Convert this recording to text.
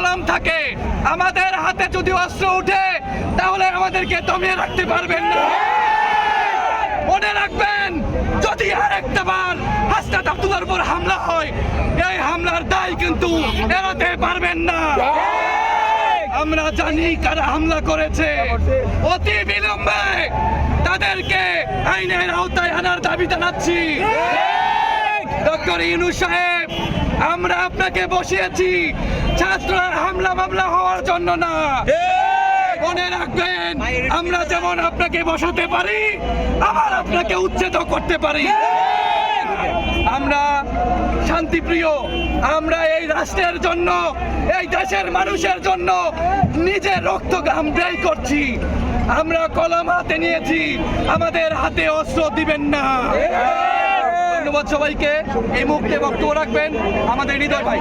কলম থাকে আমাদের হাতে যদি অস্ত্র উঠে তাহলে আমাদেরকে দমিয়ে রাখতে পারবেন না। মনে রাখবেন যদি আর একটা বার হাসনাত আব্দুল্লার উপর হামলা হয় এই হামলার দায় কিন্তু এড়াতে পারবেন না। আমরা জানি কারা হামলা করেছে। অতি বিলম্বে তাদেরকে আইনের আওতায় আনার দাবি জানাচ্ছি ডক্টর ইনু সাহেব আমরা আপনাকে বসিয়েছি। ছাত্ররা হামলা মামলা হওয়ার জন্য না। মনে রাখবেন আমরা যেমন আপনাকে বসাতে পারি আবার আপনাকে উচ্ছেদ করতে পারি। আমরা শান্তিপ্রিয় আমরা এই রাষ্ট্রের জন্য এই দেশের মানুষের জন্য নিজের রক্ত ঘাম ব্যয় করছি। আমরা কলম হাতে নিয়েছি আমাদের হাতে অস্ত্র দিবেন না। ধন্যবাদ সবাইকে। এই মুহূর্তে বক্তব্য রাখবেন আমাদের হৃদয় ভাই।